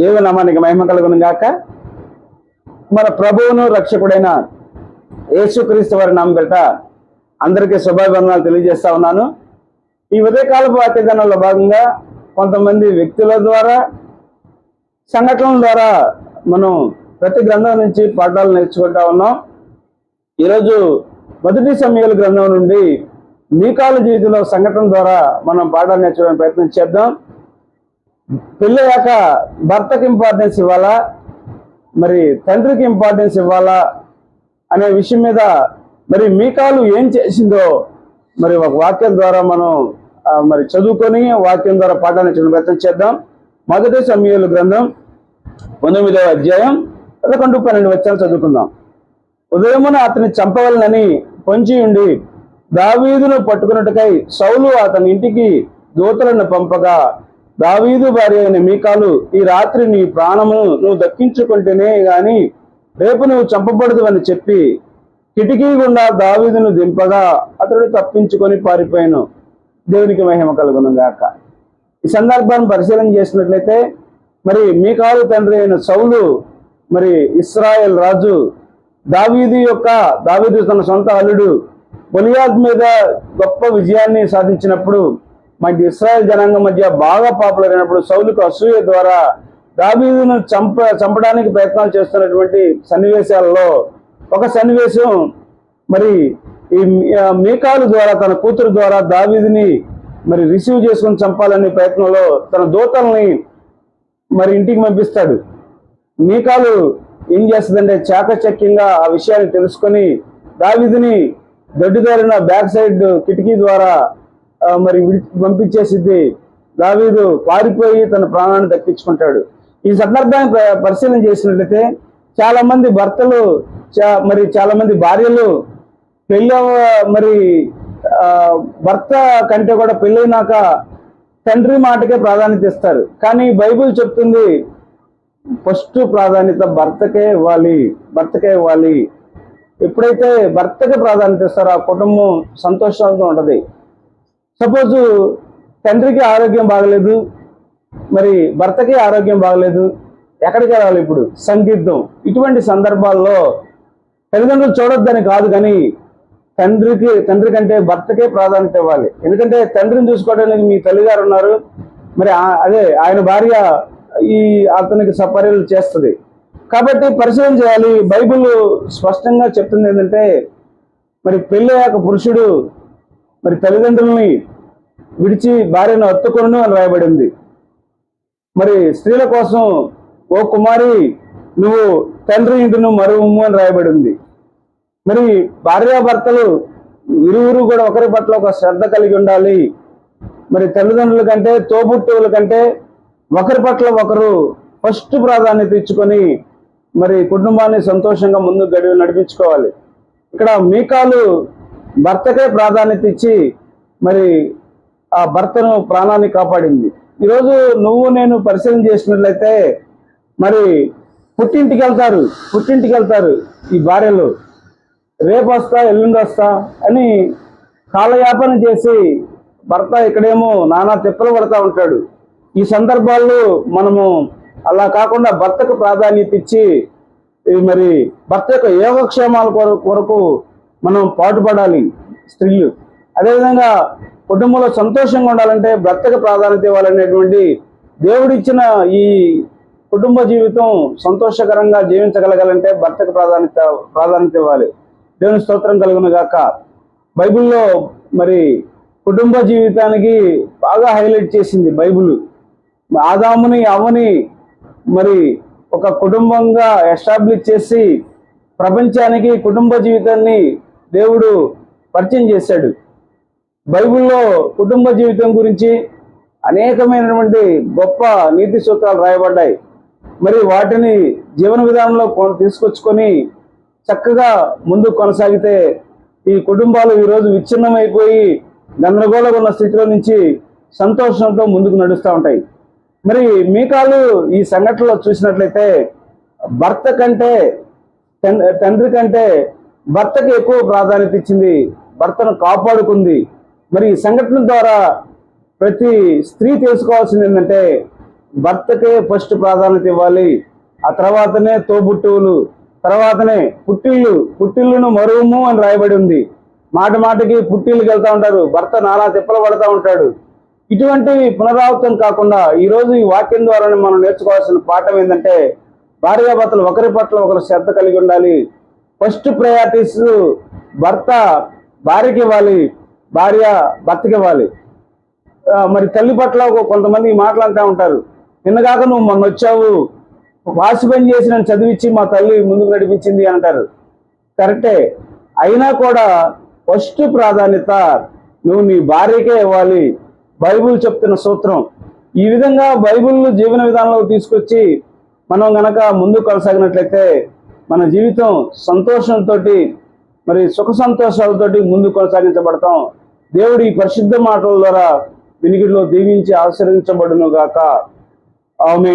జీవనామానికి మహిమ కలుగును గాక. మన ప్రభువును రక్షకుడైన యేసుక్రీస్తు వారి నామం పేరిట అందరికీ శుభాభివందనాలు తెలియజేస్తా ఉన్నాను. ఈ ఉదయకాలపు వాక్యదానంలో భాగంగా కొంతమంది వ్యక్తుల ద్వారా సంఘటనల ద్వారా మనం ప్రతి గ్రంథం నుంచి పాఠాలు నేర్చుకుంటా ఉన్నాం. ఈరోజు మొదటి సమయాల గ్రంథం నుండి మీకాల జీవితంలో సంఘటన ద్వారా మనం పాఠాలు నేర్చుకోవడానికి ప్రయత్నం చేద్దాం. పెళ్ళయ్యాక భర్తకి ఇంపార్టెన్స్ ఇవ్వాలా? మరి తండ్రికి ఇంపార్టెన్స్ ఇవ్వాలా? అనే విషయం మీద మరి మీకాలు ఏం చేసిందో మరి ఒక వాక్యం ద్వారా మనం మరి చదువుకొని వాక్యం ద్వారా పాఠాన్ని నేర్చుకునే ప్రయత్నం చేద్దాం. మొదటి సమయంలో గ్రంథం పంతొమ్మిదవ అధ్యాయం పదకొండు పన్నెండు వచ్చాలు చదువుకుందాం. ఉదయమున అతని చంపవలనని పొంచి ఉండి దావీదును పట్టుకున్నట్టుకై సౌలు అతని ఇంటికి దూతలను పంపగా దావీదు భార్య అయిన మీకాలు ఈ రాత్రి నీ ప్రాణమును నువ్వు దక్కించుకుంటేనే గాని రేపు నువ్వు చంపబడదు అని చెప్పి కిటికీ గుండా దావీదును దింపగా అతడు తప్పించుకొని పారిపోయాను. దేవునికి మహిమ కలుగును గాక. ఈ సందర్భాన్ని పరిశీలన చేసినట్లయితే మరి మీకాలు తండ్రి అయిన సౌలు మరి ఇస్రాయేల్ రాజు దావీదు యొక్క దావీదు తన సొంత అల్లుడు బొలియాద్ మీద గొప్ప విజయాన్ని సాధించినప్పుడు మన ఇస్రాయల్ జనాంగం మధ్య బాగా పాపులర్ అయినప్పుడు సౌలుకు అసూయ ద్వారా దాబీదును చంప చంపడానికి ప్రయత్నాలు చేస్తున్నటువంటి సన్నివేశాలలో ఒక సన్నివేశం మరి ఈ మీకాలు ద్వారా తన కూతురు ద్వారా దావీదిని మరి రిసీవ్ చేసుకొని చంపాలనే ప్రయత్నంలో తన దూతల్ని మరి ఇంటికి పంపిస్తాడు. మీకాలు ఏం చేస్తుందంటే చాకచక్యంగా ఆ విషయాన్ని తెలుసుకొని దావిదిని దొడ్డిదారిన బ్యాక్ సైడ్ కిటికీ ద్వారా మరి పంపించేసింది పంపించేసిద్ది. దావీదు పారిపోయి తన ప్రాణాన్ని దక్కించుకుంటాడు. ఈ సందర్భాన్ని ప- పరిశీలన చేసినట్లయితే చాలా మంది భర్తలు చా- మరి చాలా మంది భార్యలు పెళ్ళి మరి భర్త కంటే కూడా పెళ్ళైనాక తండ్రి మాటకే ప్రాధాన్యత ఇస్తారు. కానీ బైబిల్ చెప్తుంది ఫస్ట్ ప్రాధాన్యత భర్తకే ఇవ్వాలి భర్తకే ఇవ్వాలి. ఎప్పుడైతే భర్తకే ప్రాధాన్యత ఇస్తారో ఆ కుటుంబం సంతోషంగా ఉంటుంది. సపోజ్ తండ్రికి ఆరోగ్యం బాగలేదు మరి భర్తకి ఆరోగ్యం బాగలేదు ఎక్కడికి వెళ్ళాలి ఇప్పుడు? సంగీతం. ఇటువంటి సందర్భాల్లో తల్లిదండ్రులు చూడొద్దని కాదు కానీ తండ్రికి తండ్రి కంటే భర్తకే ప్రాధాన్యత ఇవ్వాలి. ఎందుకంటే తండ్రిని చూసుకోవడానికి మీ తల్లిగారు ఉన్నారు. మరి అదే ఆయన భార్య ఈ అతనికి సపర్యలు చేస్తుంది. కాబట్టి పరిశీలన చేయాలి. బైబిల్ స్పష్టంగా చెప్తుంది ఏంటంటే మరి పెళ్ళయ్యాక పురుషుడు మరి తల్లిదండ్రుల్ని విడిచి భార్యను హత్తుకొను అని రాయబడింది మరి స్త్రీల కోసం ఓ కుమారి నువ్వు తండ్రి ఇంటిను మరువు అని రాయబడింది మరి భార్యాభర్తలు ఇరువురు కూడా ఒకరి పట్ల ఒక శ్రద్ధ కలిగి ఉండాలి. మరి తల్లిదండ్రుల కంటే తోబుట్టువుల కంటే ఒకరి పట్ల ఒకరు ఫస్ట్ ప్రాధాన్యత ఇచ్చుకొని మరి కుటుంబాన్ని సంతోషంగా ముందు గడివి నడిపించుకోవాలి. ఇక్కడ మీకాలు భర్తకే ప్రాధాన్యత ఇచ్చి మరి ఆ భర్తను ప్రాణాన్ని కాపాడింది. ఈరోజు నువ్వు నేను పరిశీలన చేసినట్లయితే మరి పుట్టింటికి వెళ్తారు పుట్టింటికి వెళ్తారు ఈ భార్యలు. రేపు వస్తా ఎల్లుండి వస్తా అని కాలయాపన చేసి భర్త ఇక్కడేమో నానా తిప్పలు పడతా ఉంటాడు. ఈ సందర్భాల్లో మనము అలా కాకుండా భర్తకు ప్రాధాన్యత ఇచ్చి ఈ మరి భర్త యొక్క యోగక్షేమాల కొరకు మనం పాటుపడాలి స్త్రీలు. అదేవిధంగా కుటుంబంలో సంతోషంగా ఉండాలంటే భర్తకు ప్రాధాన్యత ఇవ్వాలనేటువంటి దేవుడిచ్చిన ఈ కుటుంబ జీవితం సంతోషకరంగా జీవించగలగాలంటే భర్తకు ప్రాధాన్యత ప్రాధాన్యత ఇవ్వాలి. దేవుని స్తోత్రం కలుగును గాక. బైబిల్లో మరి కుటుంబ జీవితానికి బాగా హైలైట్ చేసింది బైబిల్. ఆదాముని అవని మరి ఒక కుటుంబంగా ఎస్టాబ్లిష్ చేసి ప్రపంచానికి కుటుంబ జీవితాన్ని దేవుడు పరిచయం చేశాడు. బైబిల్లో కుటుంబ జీవితం గురించి అనేకమైనటువంటి గొప్ప నీతి సూత్రాలు రాయబడ్డాయి. మరి వాటిని జీవన విధానంలో తీసుకొచ్చుకొని చక్కగా ముందుకు కొనసాగితే ఈ కుటుంబాలు ఈరోజు విచ్ఛిన్నమైపోయి గందరగోళంగా ఉన్న స్థితిలో నుంచి సంతోషంతో ముందుకు నడుస్తూ ఉంటాయి. మరి మీకాలు ఈ సంఘటనలో చూసినట్లయితే భర్త కంటే తండ్రి కంటే భర్తకి ఎక్కువ ప్రాధాన్యత ఇచ్చింది భర్తను కాపాడుకుంది. మరి ఈ సంఘటన ద్వారా ప్రతి స్త్రీ తెలుసుకోవాల్సింది ఏంటంటే భర్తకే ఫస్ట్ ప్రాధాన్యత ఇవ్వాలి. ఆ తర్వాతనే తోబుట్టువులు తర్వాతనే పుట్టిల్లు పుట్టిళ్ళును మరువుము అని రాయబడి ఉంది. మాట మాటకి పుట్టిల్లుకి వెళ్తూ ఉంటారు భర్త నానా తిప్పలు పడతా ఉంటాడు. ఇటువంటి పునరావృతం కాకుండా ఈరోజు ఈ వాక్యం ద్వారానే మనం నేర్చుకోవాల్సిన పాఠం ఏంటంటే భార్యాభర్తలు ఒకరి పట్ల ఒకరు శ్రద్ధ కలిగి ఉండాలి. ఫస్ట్ ప్రయారిటీస్ భర్త భార్యకి ఇవ్వాలి భార్య భర్తకి ఇవ్వాలి. మరి తల్లి పట్ల కొంతమంది మాట్లాడుతూ ఉంటారు. నిన్నగాక నువ్వు మొన్న వచ్చావు వాసి పని చేసి నన్ను చదివించి మా తల్లి ముందుకు నడిపించింది అంటారు. కరెక్టే. అయినా కూడా ఫస్ట్ ప్రాధాన్యత నువ్వు నీ భార్యకే ఇవ్వాలి. బైబిల్ చెప్తున్న సూత్రం. ఈ విధంగా బైబిల్ జీవన విధానంలో తీసుకొచ్చి మనం గనక ముందుకు కొనసాగినట్లయితే మన జీవితం సంతోషంతో మరి సుఖ సంతోషాలతోటి ముందు కొనసాగించబడతాం. దేవుడి ఈ పరిశుద్ధ మాటల ద్వారా వినికిడిలో దీవించి ఆశ్రయించబడును గాక ఆమె